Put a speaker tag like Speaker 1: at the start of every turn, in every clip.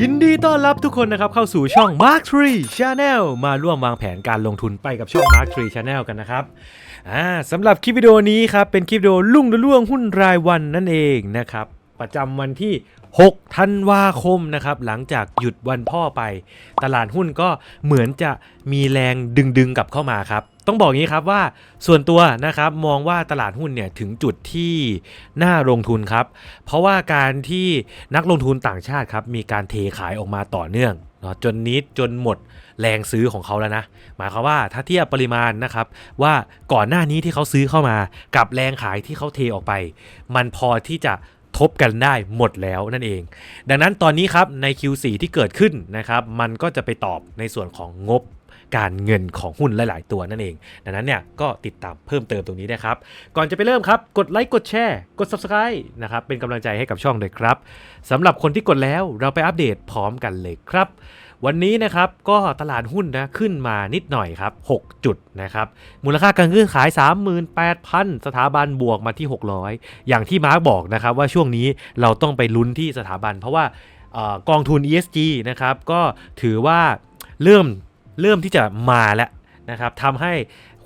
Speaker 1: ยินดีต้อนรับทุกคนนะครับเข้าสู่ช่อง Mark Tree Channel มาร่วมวางแผนการลงทุนไปกับช่อง Mark Tree Channel กันนะครับอ่าสำหรับคลิปวิดีโอนี้ครับเป็นคลิปวิดีโอลุ่งระล่วงหุ้นรายวันนั่นเองนะครับ ประจำวันที่ 6 ธันวาคมนะครับ หลังจากหยุดวันพ่อไป ตลาดหุ้นก็เหมือนจะมีแรงดึงๆกลับเข้ามาครับ ต้องบอกอย่างนี้ครับว่าส่วนตัวนะครับมองว่าตลาดหุ้นเนี่ยถึงจุดที่น่าลงทุนครับ เพราะว่าการที่นักลงทุนต่างชาติครับมีการเทขายออกมาต่อเนื่องเนาะจนนี้จนหมดแรงซื้อของเขาแล้วนะ หมายความว่าถ้าเทียบปริมาณนะครับว่าก่อนหน้านี้ที่เขาซื้อเข้ามา กับแรงขายที่เขาเทออกไป มันพอที่จะ ทบกันได้หมดแล้วนั่นเอง ดังนั้นตอนนี้ครับใน Q4 ที่เกิดขึ้นนะครับมันก็จะไปตอบในส่วนของงบการเงินของหุ้นหลาย ๆ ตัวนั่นเอง ดังนั้นเนี่ยก็ติดตามเพิ่มเติมตรงนี้นะครับ ก่อนจะไปเริ่มครับ กดไลค์กดแชร์ กด Subscribe นะครับเป็นกำลังใจให้กับช่องเลยครับสำหรับคนที่กดแล้วเราไปอัปเดตพร้อมกันเลยครับ วันนี้นะครับก็ตลาดหุ้นนะขึ้นมานิดหน่อยครับ 6 จุดนะครับมูลค่าการซื้อขาย 38,000 สถาบันบวกมาที่ 600 อย่างที่มาร์กบอกนะครับว่าช่วงนี้เราต้องไปลุ้นที่สถาบัน เพราะว่าออกองทุน ESG นะครับก็ถือว่าเริ่มเริ่มที่จะมาแล้วนะครับทำให้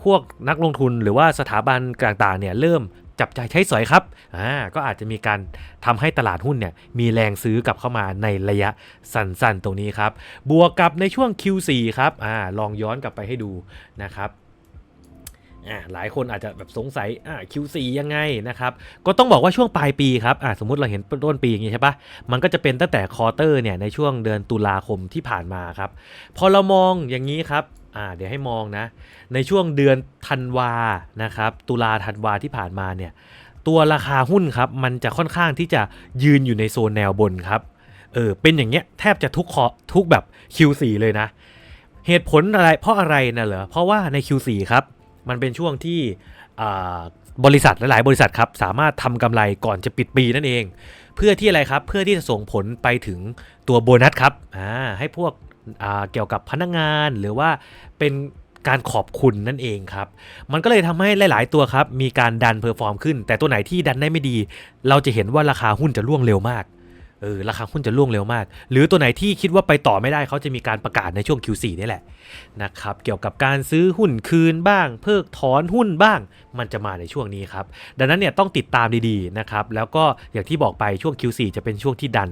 Speaker 1: พวกนักลงทุนหรือว่าสถาบันต่างๆเนี่ยเริ่ม จับใจายใช้สอยครับอ่าก็อาจจะมีการทำให้ตลาดหุ้นเนี่ยมีแรงซื้อกลับเข้ามาในระยะสั้นๆ ตรงนี้ครับ บวกกับในช่วง Q4 ครับอ่าลองย้อนกลับไปให้ดูนะครับอ่าหลายคนอาจจะแบบสงสัยอ่า Q4 ยังไงนะครับ ก็ต้องบอกว่าช่วงปลายปีครับอ่าสมมติเราเห็นต้นปีอย่างนี้ใช่ปะมันก็จะเป็นตั้งแต่คอเตอร์เนี่ยในช่วงเดือนตุลาคมที่ผ่านมาครับ พอเรามองอย่างนี้ครับ อ่าเดี๋ยวให้มองนะ ในช่วงเดือนธันวานะครับ ตุลาธันวาที่ผ่านมาเนี่ย ตัวราคาหุ้นครับ มันจะค่อนข้างที่จะยืนอยู่ในโซนแนวบนครับ เออ เป็นอย่างเงี้ยแทบจะทุกคอทุกแบบ Q4 เลยนะ เหตุผลอะไร เพราะอะไรนะเหรอ เพราะว่าใน Q4 ครับ มันเป็นช่วงที่บริษัทหลาย ๆ บริษัทครับ สามารถทำกำไรก่อนจะปิดปีนั่นเอง เพื่อที่อะไรครับ เพื่อที่จะส่งผลไปถึงตัวโบนัสครับ อ่า ให้พวก เกี่ยวกับพนักงงานหรือว่าเป็นการขอบคุณนั่นเองครับ มันก็เลยทำให้หลาย ๆ ตัวครับ มีการดันเพอร์ฟอร์มขึ้น แต่ตัวไหนที่ดันได้ไม่ดี เราจะเห็นว่าราคาหุ้นจะร่วงเร็วมากเออราคาหุ้นจะร่วงเร็วมาก หรือตัวไหนที่คิดว่าไปต่อไม่ได้เขาจะมีการประกาศในช่วง Q4 นี่แหละนะครับเกี่ยวกับการซื้อหุ้นคืนบ้าง เพิกถอนหุ้นบ้าง มันจะมาในช่วงนี้ครับ ดังนั้นเนี่ยต้องติดตามดี ๆ นะครับ แล้วก็อย่างที่บอกไปช่วง Q4 จะเป็นช่วงที่ดัน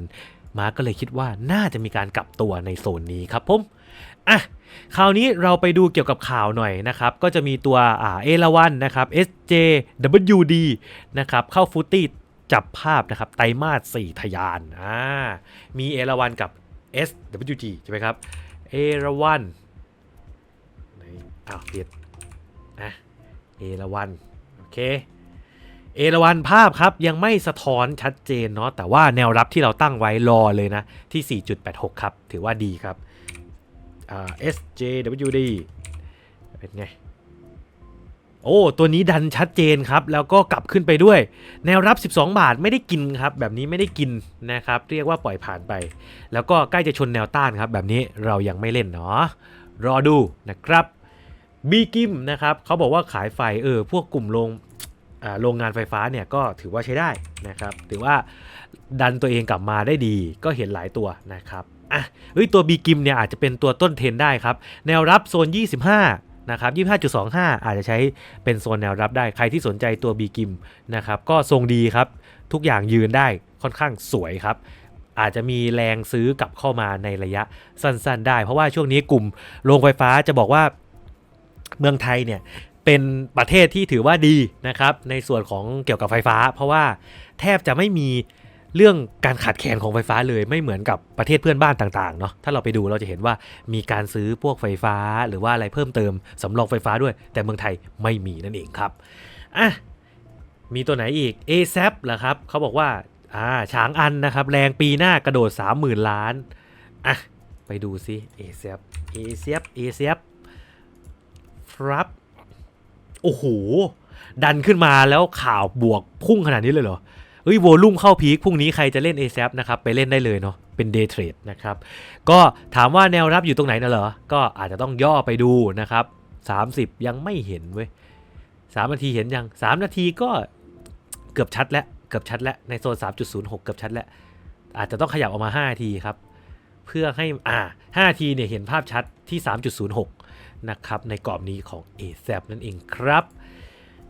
Speaker 1: มาร์กก็เลยคิดว่าน่าจะมีการกลับตัวในโซนนี้ครับผมอะคราวนี้เราไปดูเกี่ยวกับข่าวหน่อยนะครับ ก็จะมีตัวอ่าเอราวันนะครับ SJWD นะครับเข้าฟุตตี้จับภาพนะครับไตรมาส4ทะยานอ่ามีเอราวันกับ SWG ใช่ไหมครับเอราวันไหนอ้าวเปลี่ยนนะเอราวันโอเค เอราวันภาพครับยังไม่สะท้อนชัดเจนเนาะแต่ว่าแนวรับที่เราตั้งไว้รอเลยนะ ที่ 4.86 ครับ ถือว่าดีครับ SJWD เป็นไง โอ้ ตัวนี้ดันชัดเจนครับ แล้วก็กลับขึ้นไปด้วย แนวรับ 12 บาทไม่ได้กินครับ แบบนี้ไม่ได้กินนะครับ เรียกว่าปล่อยผ่านไป แล้วก็ใกล้จะชนแนวต้านครับ แบบนี้เรายังไม่เล่นเนาะรอดูนะครับบีกิมนะครับเขาบอกว่าขายไฟเออพวกกลุ่มโรง โรงงานไฟฟ้าเนี่ยก็ถือว่าใช้ได้นะครับ ถือว่าดันตัวเองกลับมาได้ดีก็เห็นหลายตัวนะครับอะเฮ้ยตัวบีกิมเนี่ยอาจจะเป็นตัวต้นเทรนได้ครับ แนวรับโซน 25 นะครับ 25.25 อาจจะใช้เป็นโซนแนวรับได้ ใครที่สนใจตัวบีกิมนะครับ ก็ทรงดีครับ ทุกอย่างยืนได้ค่อนข้างสวยครับ อาจจะมีแรงซื้อกลับเข้ามาในระยะสั้นๆ ได้ เพราะว่าช่วงนี้กลุ่มโรงไฟฟ้าจะบอกว่าเมืองไทยเนี่ย เป็นประเทศที่ถือว่าดีนะครับในส่วนของเกี่ยวกับไฟฟ้า เพราะว่าแทบจะไม่มีเรื่องการขาดแคลนของไฟฟ้าเลยไม่เหมือนกับประเทศเพื่อนบ้านต่างๆเนาะถ้าเราไปดูเราจะเห็นว่ามีการซื้อพวกไฟฟ้าหรือว่าอะไรเพิ่มเติมสำรองไฟฟ้าด้วย แต่เมืองไทยไม่มีนั่นเองครับอะมีตัวไหนอีก a s a p เหรอครับเขาบอกว่าอ่าช้างอันนะครับ แรงปีหน้ากระโดด 30,000 ล้านอะไปดูซิ a s a p a s a p a s a p ครับ โอ้โห ดันขึ้นมาแล้วข่าวบวกพุ่งขนาดนี้เลยเหรอเฮ้ยโวลุ่มเข้าพีคพรุ่งนี้ใครจะเล่น a อ a p นะครับไปเล่นได้เลยเนาะเป็นเดย์เทรดนะครับ ก็ถามว่าแนวรับอยู่ตรงไหนนะเหรอ ก็อาจจะต้องย่อไปดูนะครับ 30 ยังไม่เห็นเว้ย3นาทีเห็นยัง 3 นาทีก็เกือบชัดแล้วเกือบชัดแล้วในโซน 3.06 เกือบชัดแล้วอาจจะต้องขยับออกมา 5 นาทีครับ เพื่อให้อ่า5ทีเนี่ยเห็นภาพชัดที่ 3.06 นะครับในกรอบนี้ของ a z a p นั่นเองครับ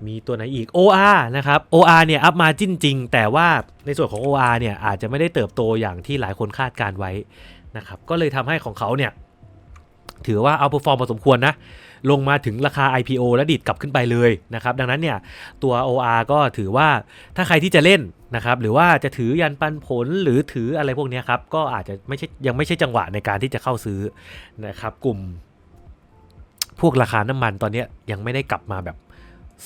Speaker 1: มีตัวไหนอีก OR นะครับ OR เนี่ยอัพมาจิ้นจริง แต่ว่าในส่วนของ OR เนี่ยอาจจะไม่ได้เติบโตอย่างที่หลายคนคาดการไว้นะครับก็เลยทำให้ของเขาเนี่ยถือว่าเอา perform พอสมควรนะ ลงมาถึงราคา IPO และดิดกลับขึ้นไปเลยนะครับ ดังนั้นเนี่ยตัว OR ก็ถือว่าถ้าใครที่จะเล่นนะครับ หรือว่าจะถือยันปันผลหรือถืออะไรพวกนี้ครับ ก็อาจจะไม่ใช่ยังไม่ใช่จังหวะในการที่จะเข้าซื้อนะครับ กลุ่ม พวกราคาน้ำมันตอนนี้ยังไม่ได้กลับมาแบบ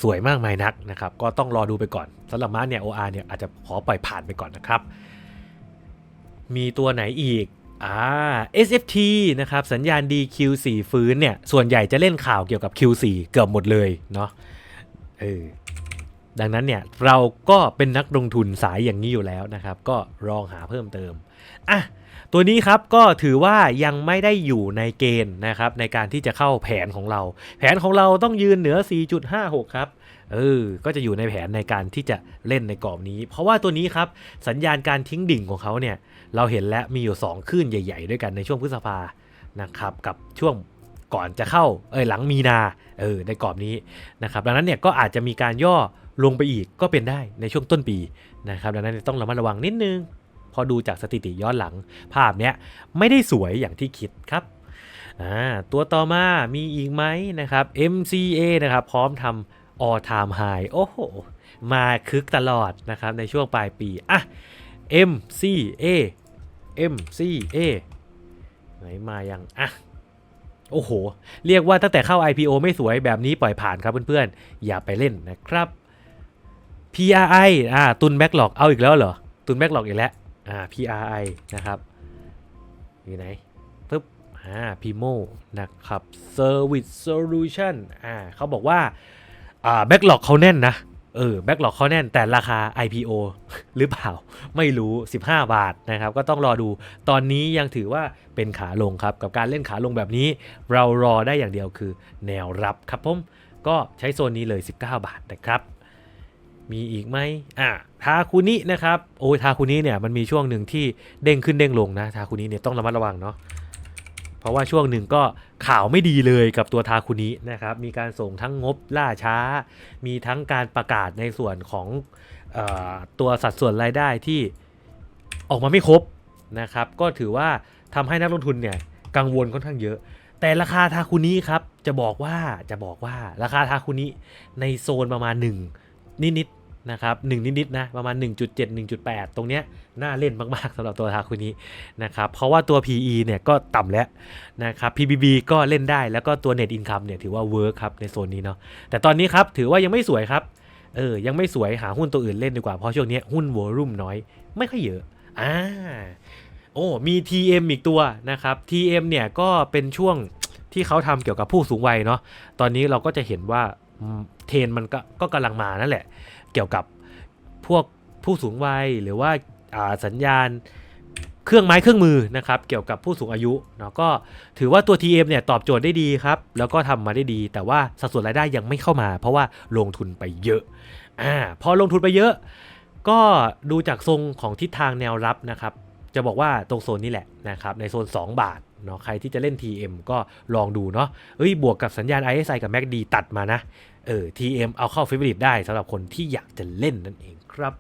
Speaker 1: สวยมากมายนักนะครับ ก็ต้องรอดูไปก่อนสำหรับมาเนี่ย OR เนี่ยอาจจะขอปล่อยผ่านไปก่อนนะครับ มีตัวไหนอีกอ่า SFT นะครับ สัญญาณดี Q4 ฟื้นเนี่ย ส่วนใหญ่จะเล่นข่าวเกี่ยวกับ Q4 เกือบหมดเลยเนาะเออดังนั้นเนี่ย เราก็เป็นนักลงทุนสายอย่างนี้อยู่แล้วนะครับ ก็ลองหาเพิ่มเติมอะ ตัวนี้ครับก็ถือว่ายังไม่ได้อยู่ในเกณฑ์นะครับในการที่จะเข้าแผนของเรา แผนของเราต้องยืนเหนือ 4.56 ครับเออ ก็จะอยู่ในแผนในการที่จะเล่นในกรอบนี้ เพราะว่าตัวนี้ครับ สัญญาณการทิ้งดิ่งของเขาเนี่ย เราเห็นแล้วมีอยู่ 2คลื่นใหญ่ ๆ ด้วยกันในช่วงพฤษภานะครับ กับช่วงก่อนจะเข้า เอยหลังมีนา เออ ในกรอบนี้นะครับ ดังนั้นเนี่ยก็อาจจะมีการย่อลงไปอีกก็เป็นได้ในช่วงต้นปีนะครับ ดังนั้นต้องระมัดระวังนิดนึง พอดูจากสถิติย้อนหลัง ภาพเนี้ยไม่ได้สวยอย่างที่คิดครับตัวต่อมามีอีกไหมนะครับ MCA นะครับพร้อมทำ all time high โอ้โห มาคึกตลอดนะครับในช่วงปลายปีอะ MCA MCA ไหนมายังอะโอ้โห เรียกว่าตั้งแต่เข้า IPO ไม่สวยแบบนี้ปล่อยผ่านครับเพื่อนๆ อย่าไปเล่นนะครับ PRI อ่าตุนแบ็กหลอกเอาอีกแล้วเหรอ ตุนแบ็กหลอกอีกแล้ว อ่า PRI นะครับ อยู่ไหนปึ๊บอ่า Pimo นะครับ Service Solution อ่าเขาบอกว่า อ่าแบ็กหลอกเขาแน่นนะ เออแบ็กหลอกเขาแน่นแต่ราคา IPO หรือเปล่า ไม่รู้ 15 บาทนะครับ ก็ต้องรอดู ตอนนี้ยังถือว่าเป็นขาลงครับ กับการเล่นขาลงแบบนี้ เรารอได้อย่างเดียวคือแนวรับครับผม ก็ใช้โซนนี้เลย 19 บาทนะครับ มีอีกไหมอะทาคุนินะครับ โอ้ยทาคุนิเนี่ยมันมีช่วงหนึ่งที่เด้งขึ้นเด้งลงนะ ทาคุนิเนี่ยต้องระมัดระวังเนาะ เพราะว่าช่วงหนึ่งก็ข่าวไม่ดีเลยกับตัวทาคุนินะครับ มีการส่งทั้งงบล่าช้า มีทั้งการประกาศในส่วนของออตัวสัดส่วนรายได้ที่ออกมาไม่ครบนะครับ ก็ถือว่าทำให้นักลงทุนเนี่ยกังวลค่อนข้างเยอะ แต่ราคาทาคุนิครับจะบอกว่าจะบอกว่าราคาทาคุนิในโซนประมาณ1 นิดๆนะครับหนึ่งนิดๆนะประมาณ 1.7 1.8 ตรงเนี้ยน่าเล่นมากๆสำหรับตัวทาคุนินะครับเพราะว่าตัว PE เนี่ยก็ต่ำแล้วนะครับ PBB ก็เล่นได้แล้วก็ตัว Net Income เนี่ยถือว่าเวิร์คครับในโซนนี้เนาะแต่ตอนนี้ครับถือว่ายังไม่สวยครับเออยังไม่สวยหาหุ้นตัวอื่นเล่นดีกว่าเพราะช่วงนี้หุ้นวอลุ่มน้อยไม่ค่อยเยอะอ่าโอ้มี TM อีกตัวนะครับ TM เนี่ยก็เป็นช่วงที่เขาทำเกี่ยวกับผู้สูงวัยเนาะ ตอนนี้เราก็จะเห็นว่า เทรนมันก็ก็กำลังมานั่นแหละ เกี่ยวกับพวกผู้สูงวัยหรือว่าาสัญญาณเครื่องไม้เครื่องมือนะครับ เกี่ยวกับผู้สูงอายุเนาะก็ถือว่าตัว TM เนี่ยตอบโจทย์ได้ดีครับ แล้วก็ทำมาได้ดี แต่ว่าสัดส่วนรายได้ยังไม่เข้ามา เพราะว่าลงทุนไปเยอะอ่าพอลงทุนไปเยอะ ก็ดูจากทรงของทิศทางแนวรับนะครับ จะบอกว่าตรงโซนนี้แหละนะครับในโซน 2 บาทเนาะใครที่จะเล่น TM ก็ลองดูเนาะเอ้ยบวกกับสัญญาณ RSI กับ MACD ตัดมานะ เออ TM เอาเข้า favorite ได้สำหรับคนที่อยากจะเล่นนั่นเองครับ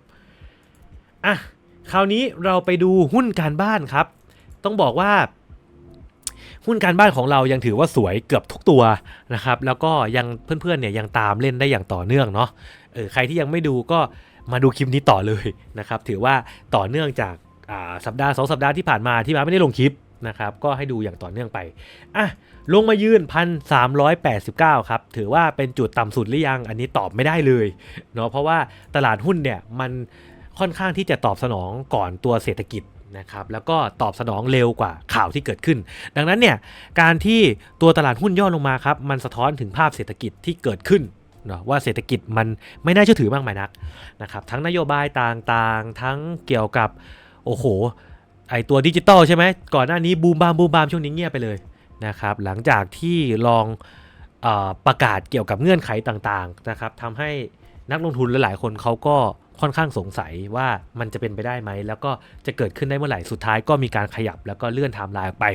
Speaker 1: อะคราวนี้เราไปดูหุ้นการบ้านครับ ต้องบอกว่า หุ้นการบ้านของเรายังถือว่าสวยเกือบทุกตัวนะครับ แล้วก็ยังเพื่อนๆเนี่ยยังตามเล่นได้อย่างต่อเนื่องเนาะเออใครที่ยังไม่ดูก็มาดูคลิปนี้ต่อเลยนะครับ ถือว่าต่อเนื่องจากอ่าสัปดาห์สองสัปดาห์ที่ผ่านมาที่มาไม่ได้ลงคลิปนะครับ ก็ให้ดูอย่างต่อเนื่องไปอะ ลงมายืน 1,389 ครับ ถือว่าเป็นจุดต่ำสุดหรือยัง อันนี้ตอบไม่ได้เลยเนาะเพราะว่าตลาดหุ้นเนี่ยมันค่อนข้างที่จะตอบสนองก่อนตัวเศรษฐกิจนะครับแล้วก็ตอบสนองเร็วกว่าข่าวที่เกิดขึ้น ดังนั้นเนี่ยการที่ตัวตลาดหุ้นย่อลงมาครับมันสะท้อนถึงภาพเศรษฐกิจที่เกิดขึ้นเนาะว่าเศรษฐกิจมันไม่น่าเชื่อถือมากมายนักนะครับทั้งนโยบายต่างๆ ทั้งเกี่ยวกับโอ้โหไอตัวดิจิตอลใช่ไหมก่อนหน้านี้บูมบามบูมบามช่วงนี้เงียบไปเลย นะครับหลังจากที่ลองอประกาศเกี่ยวกับเงื่อนไขต่างๆนะครับทำให้นักลงทุนหลายๆคนเขาก็ค่อนข้างสงสัยว่ามันจะเป็นไปได้ไหม แล้วก็จะเกิดขึ้นได้เมื่อไหร่สุดท้ายก็มีการขยับแล้วก็เลื่อนไทม์ไลน์ออกไป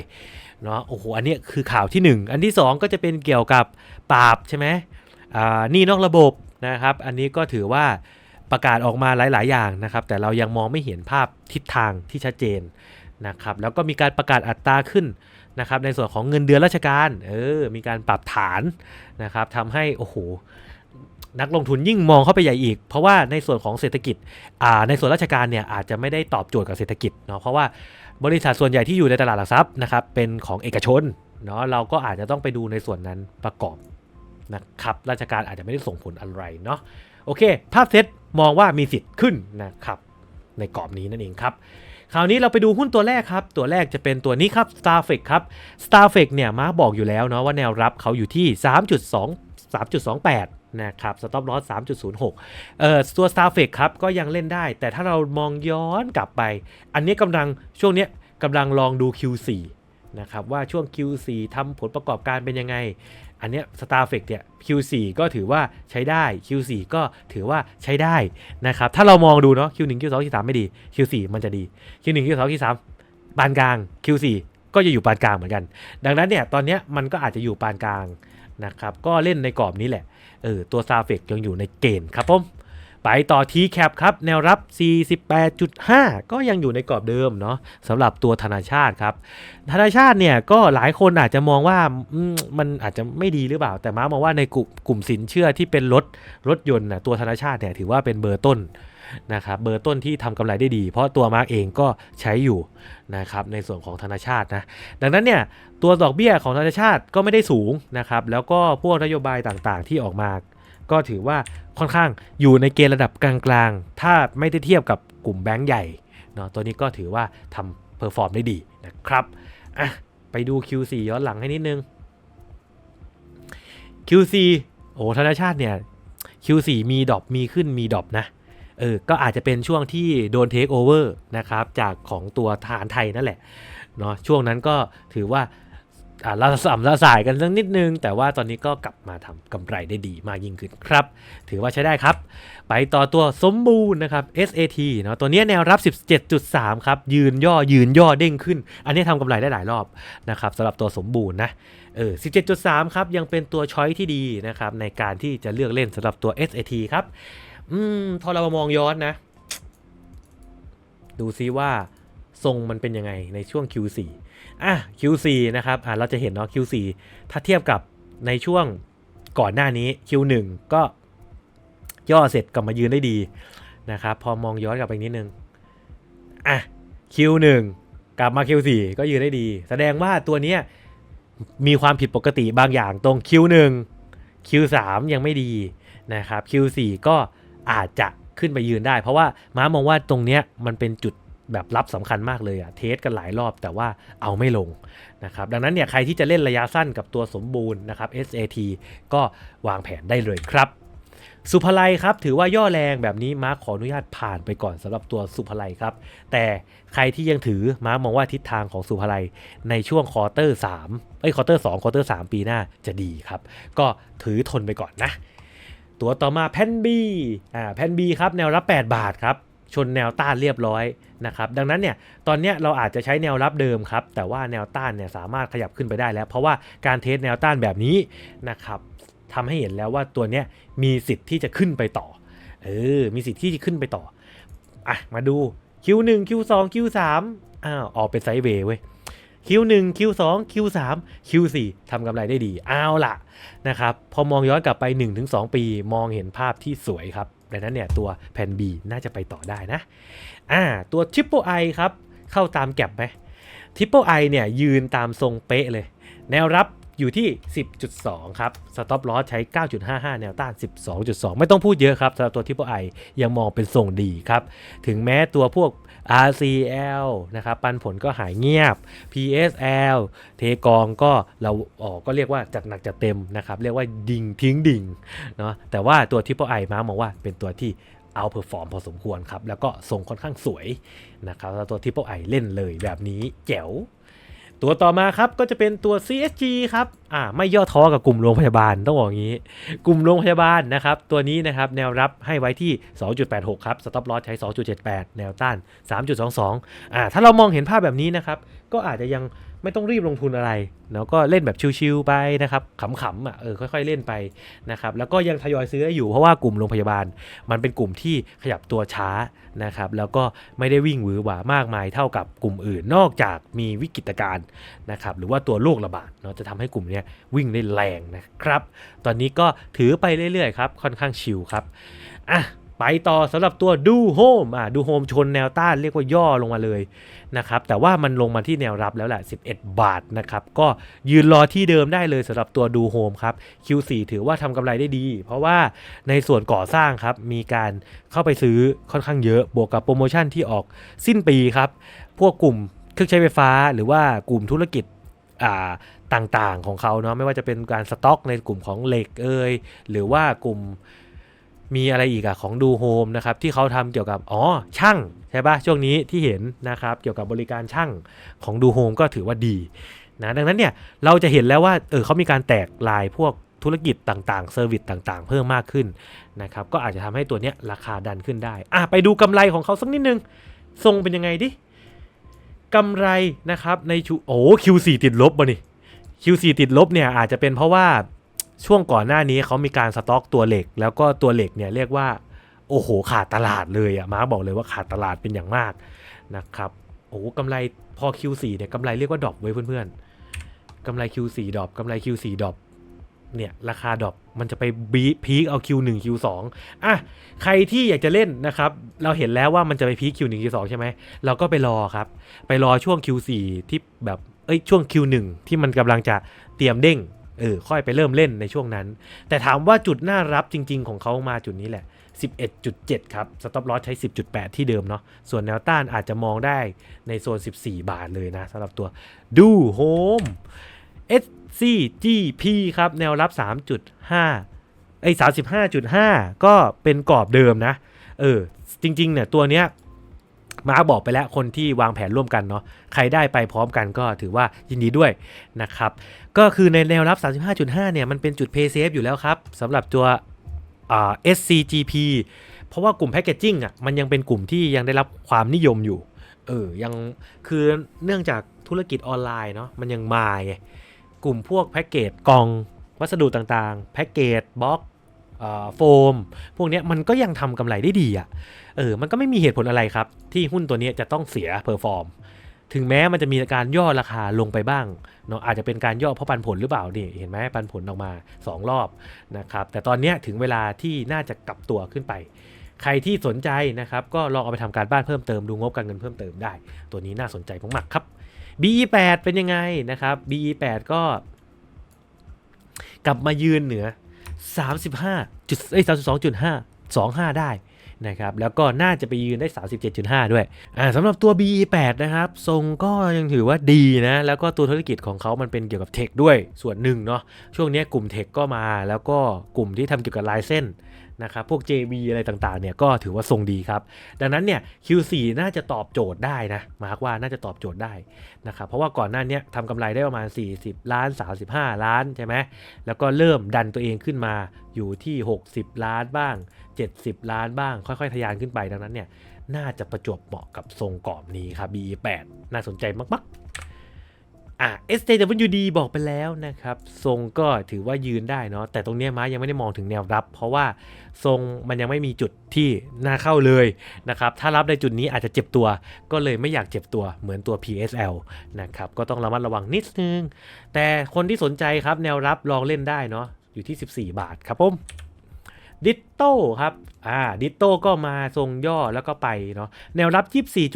Speaker 1: เนาะโอ้โหอันนี้คือข่าวที่ 1 อันที่ 2 ก็จะเป็นเกี่ยวกับปราบใช่ไหมนี่นอกระบบนะครับ อันนี้ก็ถือว่าประกาศออกมาหลาย ๆ อย่างนะครับ แต่เรายังมองไม่เห็นภาพทิศทางที่ชัดเจนนะครับ แล้วก็มีการประกาศอัตราขึ้น นะครับในส่วนของเงินเดือนราชการเออมีการปรับฐานนะครับทำให้โอ้โหนักลงทุนยิ่งมองเข้าไปใหญ่อีก เพราะว่าในส่วนของเศรษฐกิจอ่าในส่วนราชการเนี่ยอาจจะไม่ได้ตอบโจทย์กับเศรษฐกิจเนาะเพราะว่าบริษัทส่วนใหญ่ที่อยู่ในตลาดหลักทรัพย์นะครับเป็นของเอกชนเนาะเราก็อาจจะต้องไปดูในส่วนนั้นประกอบนะครับราชการอาจจะไม่ได้ส่งผลอะไรเนาะโอเค ภาพเซตมองว่ามีสิทธิ์ขึ้นนะครับในกรอบนี้นั่นเองครับ คราวนี้เราไปดูหุ้นตัวแรกครับ ตัวแรกจะเป็นตัวนี้ครับ Starfix ครับ Starfix เนี่ยมาบอกอยู่แล้วเนาะว่าแนวรับเขาอยู่ที่ 3.2 3.28นะครับ stop loss 3.06 เอ่อตัว Starfix ครับก็ยังเล่นได้ แต่ถ้าเรามองย้อนกลับไป อันนี้กำลังช่วงเนี้ยกำลังลองดู Q4 นะครับว่าช่วง Q4 ทำผลประกอบการเป็นยังไง อันเนี้ย Starfix เนี่ย Q4 ก็ถือว่าใช้ได้ Q4 ก็ถือว่าใช้ได้นะครับถ้าเรามองดูเนาะ Q1 Q2 Q3 ไม่ดี Q4 มันจะดี Q1 Q2 Q3 ปานกลาง Q4 ก็จะอยู่ปานกลางเหมือนกัน ดังนั้นเนี่ยตอนเนี้ยมันก็อาจจะอยู่ปานกลางนะครับก็เล่นในกรอบนี้แหละเออตัว s a f e x ยังอยู่ในเกณฑ์ครับผม ไปต่อ TCAP ครับ แนวรับ 48.5 ก็ยังอยู่ในกรอบเดิมเนาะสำหรับตัวธนาชาติครับ ธนาชาติเนี่ยก็หลายคนอาจจะมองว่ามันอาจจะไม่ดีหรือเปล่า แต่ม้ามองว่าในกลุ่มกลุ่มสินเชื่อที่เป็นรถรถยนต์นะตัวธนาชาติเนี่ยถือว่าเป็นเบอร์ต้นนะครับเบอร์ต้นที่ทำกำไรได้ดี เพราะตัวมาร์กเองก็ใช้อยู่นะครับในส่วนของธนาชาตินะดังนั้นเนี่ยตัวดอกเบี้ยของธนาชาติก็ไม่ได้สูงนะครับแล้วก็พวกนโยบายต่างๆ ที่ออกมา ก็ถือว่าค่อนข้างอยู่ในเกณฑ์ระดับกลางๆ ถ้าไม่ได้เทียบกับกลุ่มแบงก์ใหญ่เนาะตัวนี้ก็ถือว่าทำเพอร์ฟอร์มได้ดีนะครับอะไปดู Q4 ย้อนหลังให้นิดนึง Q4 โอ้ธนาชาติเนี่ย Q4 มีดรอปมีขึ้นมีดรอปนะเออก็อาจจะเป็นช่วงที่โดนเทคโอเวอร์นะครับจากของตัวทหารไทยนั่นแหละเนาะช่วงนั้นก็ถือว่า ละสัมละสายกันสักนิดนึง แต่ว่าตอนนี้ก็กลับมาทำกำไรได้ดีมากยิ่งขึ้นครับ ถือว่าใช้ได้ครับ ไปต่อตัวสมบูรณ์นะครับ SAT เนาะตัวนี้แนวรับ 17.3 ครับ ยืนย่อยืนย่อเด้งขึ้น อันนี้ทำกำไรได้หลายรอบนะครับสำหรับตัวสมบูรณ์นะเออ 17.3 ครับ ยังเป็นตัวช้อยที่ดีนะครับในการที่จะเลือกเล่นสำหรับตัว SAT ครับอืมพอเรามามองย้อนนะ ดูซิว่าทรงมันเป็นยังไงในช่วง Q4 อะ Q4 นะครับอะเราจะเห็นเนาะ Q4 ถ้าเทียบกับในช่วงก่อนหน้านี้ Q1 ก็ย่อเสร็จกลับมายืนได้ดีนะครับ พอมองย้อนกลับไปนิดนึง อะ Q1 กลับมา Q4 ก็ยืนได้ดี แสดงว่าตัวเนี้ยมีความผิดปกติบางอย่างตรง Q1 Q3 ยังไม่ดีนะครับ Q4 ก็อาจจะขึ้นไปยืนได้ เพราะว่าม้ามองว่าตรงเนี้ยมันเป็นจุด แบบรับสำคัญมากเลยอะเทสกันหลายรอบแต่ว่าเอาไม่ลงนะครับดังนั้นเนี่ยใครที่จะเล่นระยะสั้นกับตัวสมบูรณ์นะครับ SAT ก็วางแผนได้เลยครับ สุภไลครับถือว่าย่อแรงแบบนี้มาร์คขออนุญาตผ่านไปก่อนสำหรับตัวสุภไลครับ แต่ใครที่ยังถือมาร์คมองว่าทิศทางของสุภไลในช่วงควอเตอร์3เอ้ยควอเตอร์2ควอเตอร์3ปีหน้าจะดีครับ ก็ถือทนไปก่อนนะ ตัวต่อมาแพนบีอ่าแพนบีครับแนวรับ 8 บาทครับ ชนแนวต้านเรียบร้อยนะครับดังนั้นเนี่ยตอนนี้เราอาจจะใช้แนวรับเดิมครับ แต่ว่าแนวต้านเนี่ยสามารถขยับขึ้นไปได้แล้ว เพราะว่าการเทสแนวต้านแบบนี้นะครับทำให้เห็นแล้วว่าตัวเนี้ยมีสิทธิ์ที่จะขึ้นไปต่อเออมีสิทธิ์ที่จะขึ้นไปต่ออะมาดู Q1 Q2 Q3 อ้าวออกเป็นไซด์เวย์เว้ย Q1 Q2 Q3 Q4 ทำกำไรได้ดีเอาล่ะนะครับพอมองย้อนกลับไป 1-2 ปี มองเห็นภาพที่สวยครับดังนั้นเนี่ยตัวแผ่น B น่าจะไปต่อได้นะอ่าตัว Triple I ครับ เข้าตามแก็บไหม Triple I เนี่ยยืนตามทรงเป๊ะเลย แนวรับ อยู่ที่ 10.2 ครับ Stop Loss ใช้ 9.55 แนวต้าน 12.2 ไม่ต้องพูดเยอะครับสำหรับตัว Triple I ยังมองเป็นทรงดีครับ ถึงแม้ตัวพวก RCL นะครับ ปันผลก็หายเงียบ PSL เทกองก็เราออกก็เรียกว่าจัดหนักจัดเต็มนะครับ เรียกว่าดิ่งทิ้งดิ่งเนาะแต่ว่าตัว Triple I มามองว่าเป็นตัวที่เอาเพอร์ฟอร์มพอสมควรครับ แล้วก็ทรงค่อนข้างสวยนะครับแล้วตัว Triple I เล่นเลยแบบนี้แจ๋ว ตัวต่อมาครับก็จะเป็นตัว CSG ครับอ่าไม่ย่อท้อกับกลุ่มโรงพยาบาลต้องบอกงี้ กลุ่มโรงพยาบาลนะครับ ตัวนี้นะครับแนวรับให้ไว้ที่ 2.86 ครับสต็อปลอสใช้ 2.78 แนวต้าน 3.22 อ่าถ้าเรามองเห็นภาพแบบนี้นะครับ ก็อาจจะยังไม่ต้องรีบลงทุนอะไรเนาะก็เล่นแบบชิลๆไปนะครับขำๆอะเออค่อยๆเล่นไปนะครับแล้วก็ยังทยอยซื้ออยู่เพราะว่ากลุ่มโรงพยาบาล มันเป็นกลุ่มที่ขยับตัวช้านะครับแล้วก็ไม่ได้วิ่งหวือหวามากมายเท่ากับกลุ่มอื่น นอกจากมีวิกฤตการณ์นะครับหรือว่าตัวโรคระบาดเนาะจะทำให้กลุ่มนี้วิ่งได้แรงนะครับ ตอนนี้ก็ถือไปเรื่อยๆครับค่อนข้างชิลครับอะ ไปต่อสำหรับตัวดูโฮมอะดูโฮมชนแนวต้านเรียกว่าย่อลงมาเลยนะครับแต่ว่ามันลงมาที่แนวรับแล้วแหละ 11 บาทนะครับก็ยืนรอที่เดิมได้เลยสำหรับตัวดูโฮมครับ Q4 ถือว่าทำกำไรได้ดี เพราะว่าในส่วนก่อสร้างครับ มีการเข้าไปซื้อค่อนข้างเยอะ บวกกับโปรโมชั่นที่ออกสิ้นปีครับ พวกกลุ่มเครื่องใช้ไฟฟ้า หรือว่ากลุ่มธุรกิจอ่าต่างๆของเขาเนาะไม่ว่าจะเป็นการสต็อกในกลุ่มของเหล็กเอยหรือว่ากลุ่ม มีอะไรอีกอะของดูโฮมนะครับที่เขาทำเกี่ยวกับอ๋อช่างใช่ปะช่วงนี้ที่เห็นนะครับเกี่ยวกับบริการช่างของดูโฮมก็ถือว่าดีนะดังนั้นเนี่ยเราจะเห็นแล้วว่าเออเขามีการแตกลายพวกธุรกิจต่างๆเซอร์วิสต่างๆ เพิ่มมากขึ้นนะครับก็อาจจะทำให้ตัวเนี้ยราคาดันขึ้นได้อะไปดูกำไรของเขาสักนิดนึงทรงเป็นยังไงดิกำไรนะครับในชูโอ้ Q4 ติดลบบ่นี่ Q4 ติดลบเนี่ยอาจจะเป็นเพราะว่า ช่วงก่อนหน้านี้เขามีการสต็อกตัวเหล็ก แล้วก็ตัวเหล็กเนี่ยเรียกว่าโอ้โหขาดตลาดเลยอะมาบอกเลยว่าขาดตลาดเป็นอย่างมากนะครับโอ้โหกำไรพอ Q4 เนี่ยกำไรเรียกว่าดรอปไว้เพื่อนๆกำไร Q4 ดรอปกำไร Q4 ดรอปเนี่ยราคาดรอปมันจะไปบีพีคเอา Q1 Q2 อะใครที่อยากจะเล่นนะครับ เราเห็นแล้วว่ามันจะไปพีค Q1 Q2 ใช่ไหมเราก็ไปรอครับ ไปรอช่วง Q4 ที่แบบเอ้ยช่วง Q1 ที่มันกำลังจะเตรียมเด้ง เออค่อยไปเริ่มเล่นในช่วงนั้น แต่ถามว่าจุดน่ารับจริง ๆ ของเขามาจุดนี้แหละ 11.7 ครับสต็อปลอสใช้ 10.8 ที่เดิมเนาะส่วนแนวต้านอาจจะมองได้ในโซน 14 บาทเลยนะสำหรับตัวดูโฮม SCGP ครับ แนวรับ 3.5ไอ้35.5 ก็เป็นกรอบเดิมนะ เออ จริง ๆ เนี่ย ตัวเนี้ย มาร์คบอกไปแล้วคนที่วางแผนร่วมกันเนาะใครได้ไปพร้อมกันก็ถือว่ายินดีด้วยนะครับ ก็คือในแนวรับ 35.5 เนี่ย มันเป็นจุด pay safe อยู่แล้วครับสำหรับตัว SCGP เพราะว่ากลุ่มแพ c เกจจิ้งอะมันยังเป็นกลุ่มที่ยังได้รับความนิยมอยู่ เออ ยังคือเนื่องจากธุรกิจออนไลน์เนาะมันยังมาไงกลุ่มพวกแพ็กเกจกล่องวัสดุต่างๆ แพ็กเกจบล็อก โฟม พวกนี้มันก็ยังทำกำไรได้ดีอะ่ะเออมันก็ไม่มีเหตุผลอะไรครับ ที่หุ้นตัวนี้จะต้องเสียเพอร์ฟอร์มถึงแม้มันจะมีการย่อราคาลงไปบ้างเนาะอาจจะเป็นการย่อเพราะปันผลหรือเปล่านี่เห็นไหมปันผลออกมา 2 รอบนะครับแต่ตอนนี้ถึงเวลาที่น่าจะกลับตัวขึ้นไป ใครที่สนใจนะครับก็ลองเอาไปทำการบ้านเพิ่มเติมดูงบการเงินเพิ่มเติมได้ ตัวนี้น่าสนใจมากๆครับ BE8 เป็นยังไงนะครับ BE8 ก็กลับมายืนเหนือ 35จุดเอ้ย32.5 25 ได้นะครับแล้วก็น่าจะไปยืนได้ 37.5 ด้วยอ่าสำหรับตัว BE8 นะครับทรงก็ยังถือว่าดีนะแล้วก็ตัวธุรกิจของเขามันเป็นเกี่ยวกับเทคด้วยส่วนหนึ่งเนาะช่วงนี้กลุ่มเทคก็มาแล้วก็กลุ่มที่ทำเกี่ยวกับลายเส้น นะครับพวก JV อะไรต่างๆเนี่ยก็ถือว่าทรงดีครับ ดังนั้นเนี่ย Q4 น่าจะตอบโจทย์ได้นะมาร์กว่าน่าจะตอบโจทย์ได้นะครับเพราะว่าก่อนหน้านี้ทำกำไรได้ประมาณ 40 ล้าน 35 ล้านใช่ไหมแล้วก็เริ่มดันตัวเองขึ้นมาอยู่ที่ 60 ล้านบ้าง 70 ล้านบ้าง ค่อยๆ ทะยานขึ้นไปดังนั้นเนี่ยน่าจะประจวบเหมาะกับทรงกรอบนี้ครับ BE8 น่าสนใจมากๆ อะ SJWD บอกไปแล้วนะครับ ทรงก็ถือว่ายืนได้เนาะแต่ตรงเนี้ยม้ายังไม่ได้มองถึงแนวรับ เพราะว่าทรงมันยังไม่มีจุดที่น่าเข้าเลยนะครับ ถ้ารับในจุดนี้อาจจะเจ็บตัว ก็เลยไม่อยากเจ็บตัวเหมือนตัว PSL นะครับ ก็ต้องระมัดระวังนิดนึง แต่คนที่สนใจครับแนวรับลองเล่นได้เนาะอยู่ที่ 14 บาทครับผม ดิตโต้ครับอ่าดิตโต้ก็มาทรงย่อแล้วก็ไปเนาะแนวรับ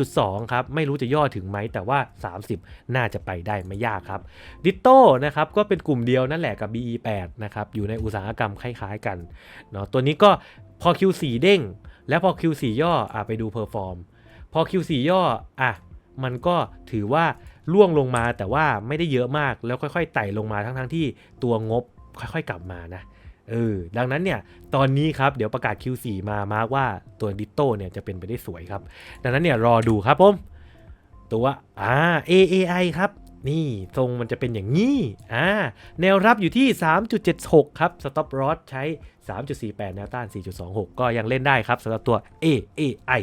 Speaker 1: 24.2 ครับ ไม่รู้จะย่อถึงไหมแต่ว่า 30 น่าจะไปได้ไม่ยากครับดิตโต้นะครับก็เป็นกลุ่มเดียวนั่นแหละกับ BE8 นะครับอยู่ในอุตสาหกรรมคล้ายๆกันเนาะตัวนี้ก็พอ Q4 เด้ง แล้วพอ Q4 ย่ออะไปดูเพอร์ฟอร์มพอ Q4 ย่ออะมันก็ถือว่าล่วงลงมาแต่ว่าไม่ได้เยอะมากแล้วค่อยๆไต่ลงมาทั้งๆที่ตัวงบค่อยๆกลับมานะ เออดังนั้นเนี่ยตอนนี้ครับเดี๋ยวประกาศ Q4 มามาร์กว่าตัวดิโต้เนี่ยจะเป็นไปได้สวยครับ ดังนั้นเนี่ยรอดูครับผมตัวอ่า AAI ครับ นี่ทรงมันจะเป็นอย่างนี้อ่าแนวรับอยู่ที่ 3.76 ครับ stop loss ใช้ 3.48 แนวต้าน 4.26 ก็ยังเล่นได้ครับสำหรับตัว AAI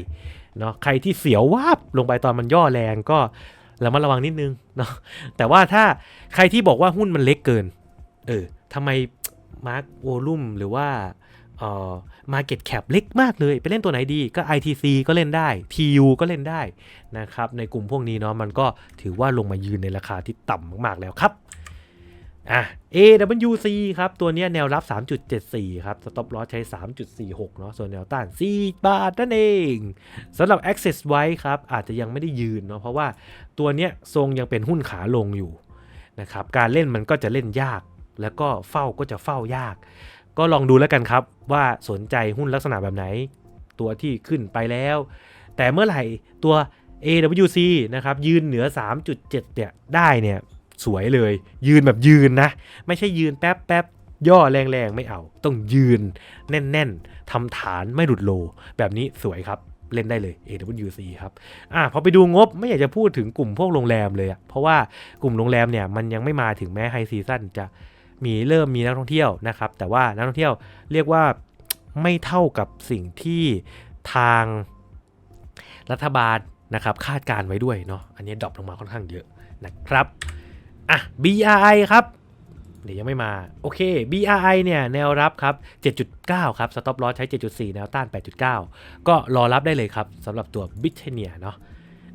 Speaker 1: เนาะใครที่เสียววาบลงไปตอนมันย่อแรงก็ระมัดระวังนิดนึงเนาะแต่ว่าถ้าใครที่บอกว่าหุ้นมันเล็กเกินเออทำไม มาร์ v วลุ่มหรือว่าเอ่อ market cap เล็กมากเลย ไปเล่นตัวไหนดีก็ ITC ก็เล่นได้ TU ก็เล่นได้นะครับในกลุ่มพวกนี้เนาะมันก็ถือว่าลงมายืนในราคาที่ต่ำมาก ๆ แล้วครับอะ AWC ครับ ตัวนี้แนวรับ 3.74 ครับ stop loss ใช้ 3.46 เนาะส่วนแนวต้าน 4 บาทนั่นเองสำหรับ Access ไว้ครับ อาจจะยังไม่ได้ยืนเนาะเพราะว่าตัวเนี้ยทรงยังเป็นหุ้นขาลงอยู่นะครับการเล่นมันก็จะเล่นยาก แล้วก็เฝ้าก็จะเฝ้ายาก ก็ลองดูแล้วกันครับว่าสนใจหุ้นลักษณะแบบไหน ตัวที่ขึ้นไปแล้ว แต่เมื่อไหร่ตัว AWC นะครับยืนเหนือ 3.7 เนี่ยได้เนี่ยสวยเลย ยืนแบบยืนนะ ไม่ใช่ยืนแป๊บแป๊บย่อแรงๆ ไม่เอา ต้องยืนแน่นๆทำฐานไม่หลุดโล แบบนี้สวยครับเล่นได้เลย AWC ครับ อะพอไปดูงบไม่อยากจะพูดถึงกลุ่มพวกโรงแรมเลยอะเพราะว่ากลุ่มโรงแรมเนี่ยมันยังไม่มาถึงแม้ไฮซีซั่นจะ มีเริ่มมีนักท่องเที่ยวนะครับ แต่ว่านักท่องเที่ยวเรียกว่าไม่เท่ากับสิ่งที่ทางรัฐบาลนะครับคาดการไว้ด้วยเนาะอันนี้ดรอปลงมาค่อนข้างเยอะนะครับอะ BRI ครับเดี๋ยวยังไม่มา โอเค BRI เนี่ยแนวรับครับ 7.9 ครับ stop loss ใช้ 7.4 แนวต้าน 8.9 ก็รอรับได้เลยครับสำหรับตัว b i t a n i a เนาะ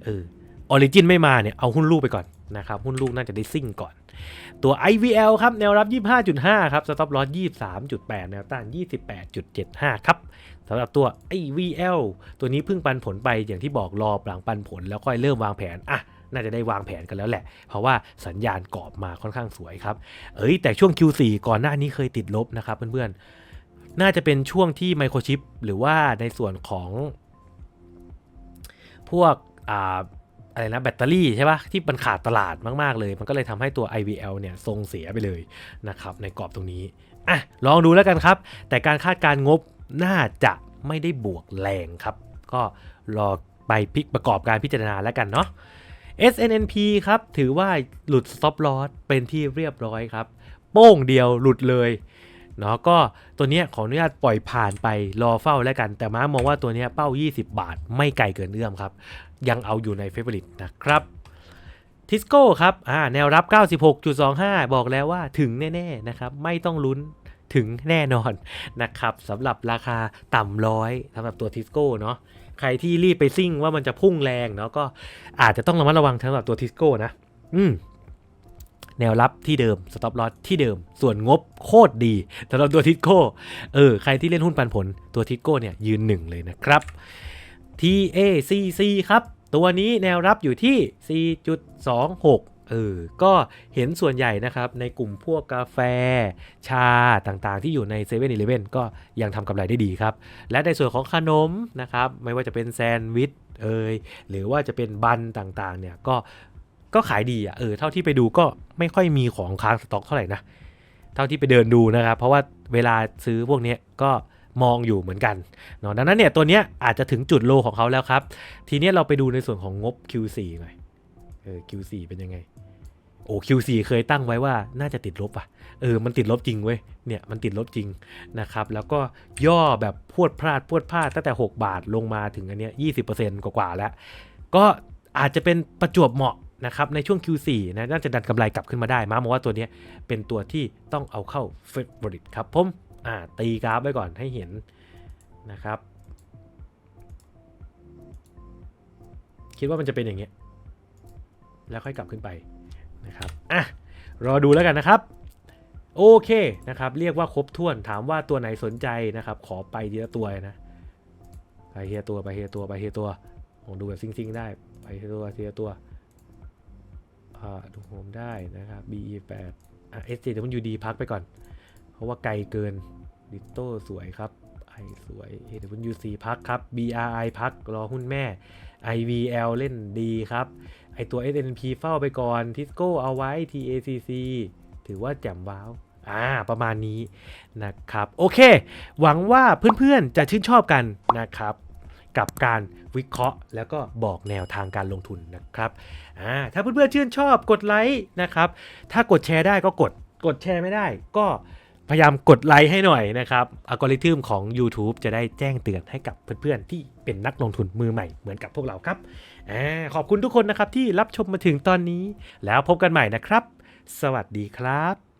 Speaker 1: เออออริจินไม่มาเนี่ย เอาหุ้นลูกไปก่อนนะครับ หุ้นลูกน่าจะได้ซิ่งก่อน ตัว IVL ครับ แนวรับ 25.5 ครับ stop loss 23.8 แนวต้าน 28.75 ครับสำหรับตัว IVL ตัวนี้เพิ่งปันผลไปอย่างที่บอกรอหลังปันผลแล้วค่อยเริ่มวางแผนอะน่าจะได้วางแผนกันแล้วแหละ เพราะว่าสัญญาณกรอบมาค่อนข้างสวยครับ เอ้ย แต่ช่วง Q4 ก่อนหน้านี้เคยติดลบนะครับเพื่อนๆ น่าจะเป็นช่วงที่ไมโครชิปหรือว่าในส่วนของพวกอ่า อะไรนะแบตเตอรี่ใช่ปะที่มันขาดตลาดมากๆเลย มันก็เลยทำให้ตัว IVL เนี่ยทรงเสียไปเลยนะครับในกรอบตรงนี้อะลองดูแล้วกันครับ แต่การคาดการงบน่าจะไม่ได้บวกแรงครับ ก็รอไปพิกประกอบการพิจารณาแล้วกันเนาะ SNNP ครับ ถือว่าหลุด stop loss เป็นที่เรียบร้อยครับ โป้งเดียวหลุดเลยเนาะก็ตัวเนี้ยขออนุญาตปล่อยผ่านไปรอเฝ้าแล้วกัน แต่ม้ามองว่าตัวเนี้ยเป้า 20 บาท ไม่ไกลเกินเอื้อมครับ ยังเอาอยู่ในเฟเวอริตนะครับทิสโก้ครับอ่าแนวรับ 96.25 บอกแล้วว่าถึงแน่ๆนะครับ ไม่ต้องลุ้นถึงแน่นอนนะครับสำหรับราคาต่ำร้อยสำหรับตัวทิสโก้เนาะใครที่รีบไปซิ่งว่ามันจะพุ่งแรงเนาะก็อาจจะต้องระมัดระวังสำหรับตัวทิสโก้นะ อืมแนวรับที่เดิม stop loss ที่เดิม ส่วนงบโคตรดีสำหรับตัวทิสโก้เออใครที่เล่นหุ้นปันผลตัวทิสโก้เนี่ยยืนหนึ่งเลยนะครับ TACC ครับ ตัวนี้แนวรับอยู่ที่ 4.26 เออ ก็เห็นส่วนใหญ่นะครับ ในกลุ่มพวกกาแฟ ชาต่างๆ ที่อยู่ใน7 e เ e ่ e อก็ยังทำกำไรได้ดีครับ และในส่วนของขนมนะครับ ไม่ว่าจะเป็นแซนด์วิชเอยหรือว่าจะเป็นบันต่างๆ เนี่ยก็ก็ขายดีอะเออเท่าที่ไปดูก็ไม่ค่อยมีของค้างสต็อกเท่าไหร่นะ เท่าที่ไปเดินดูนะครับ เพราะว่าเวลาซื้อพวกเนี้ยก็ มองอยู่เหมือนกันเนาะดังนั้นเนี่ยตัวเนี้ยอาจจะถึงจุดโลของเขาแล้วครับ ทีนี้เราไปดูในส่วนของงบ Q4 หน่อยเออ Q4 เป็นยังไงโอ้ Q4 เคยตั้งไว้ว่าน่าจะติดลบอะ เออ มันติดลบจริงเว้ย เนี่ย มันติดลบจริงนะครับ แล้วก็ย่อแบบพวดพลาดพวดพลาดตั้งแต่ 6 บาทลงมาถึงอันเนี้ย20%กว่าๆแล้ว ก็อาจจะเป็นประจวบเหมาะนะครับในช่วง Q4 นะน่าจะดันกำไรกลับขึ้นมาได้ มาบอกว่าตัวนี้เป็นตัวที่ต้องเอาเข้า Favorite ครับผม อ่าตีกราฟไว้ก่อนให้เห็นนะครับ คิดว่ามันจะเป็นอย่างเงี้ยแล้วค่อยกลับขึ้นไปนะครับอะรอดูแล้วกันนะครับ โอเคนะครับ เรียกว่าครบถ้วนถามว่าตัวไหนสนใจนะครับ ขอไปทีละตัวนะไปเฮียตัวไปเฮียตัวไปเฮียตัวผมดูแบบซิงๆ ได้ไปเทีละตัวเทีละตัวอ่าดูโฮมได้นะครับ BE8 อะ SJWD พักไปก่อน ราะว่าไกลเกินดิโต้สวยครับไอสวย AWC พักครับ BRI พักรอหุ้นแม่ IVL เล่นดีครับ ไอตัว SNP เฝ้าไปก่อน Tisco เอาไว้ TACC ถือว่าแจ่มว้าวอ่าประมาณนี้นะครับ โอเค หวังว่าเพื่อนๆจะชื่นชอบกันนะครับ กับการวิเคราะห์ แล้วก็บอกแนวทางการลงทุนนะครับอ่าถ้าเพื่อนๆชื่นชอบกดไลค์นะครับ ถ้ากดแชร์ได้ก็กด กดแชร์ไม่ได้ก็ ยายามกดไลค์ให้หน่อยนะครับอัลกอริทึมของ YouTube จะได้แจ้งเตือนให้กับเพื่อนๆ ที่เป็นนักลงทุนมือใหม่เหมือนกับพวกเราครับอขอบคุณทุกคนนะครับที่รับชมมาถึงตอนนี้ แล้วพบกันใหม่นะครับ สวัสดีครับ